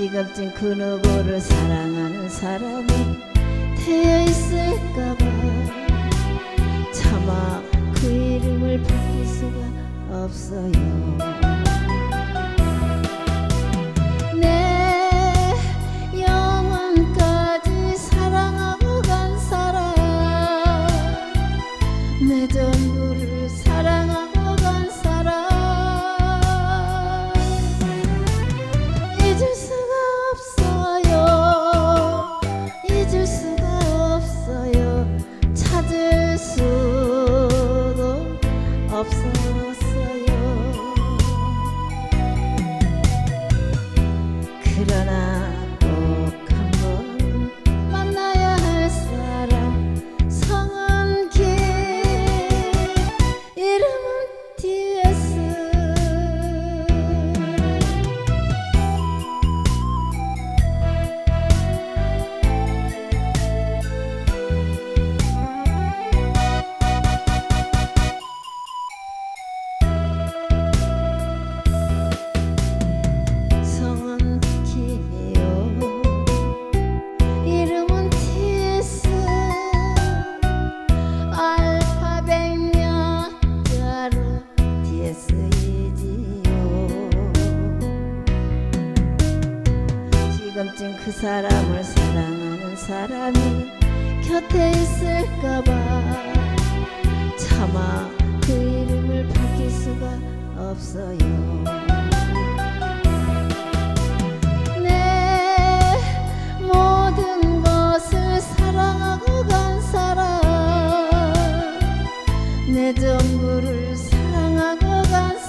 지갑진 그 누구를 사랑하는 사람이 되어 있을까봐. 차마 그 이름을 바뀔 수가 없어요. 내 전부를 사랑하고 언제쯤 그 사람을 사랑하는 사람이 곁에 있을까봐. 차마 그 이름을 밝힐 수가 없어요. 내 전부를 사랑하고 간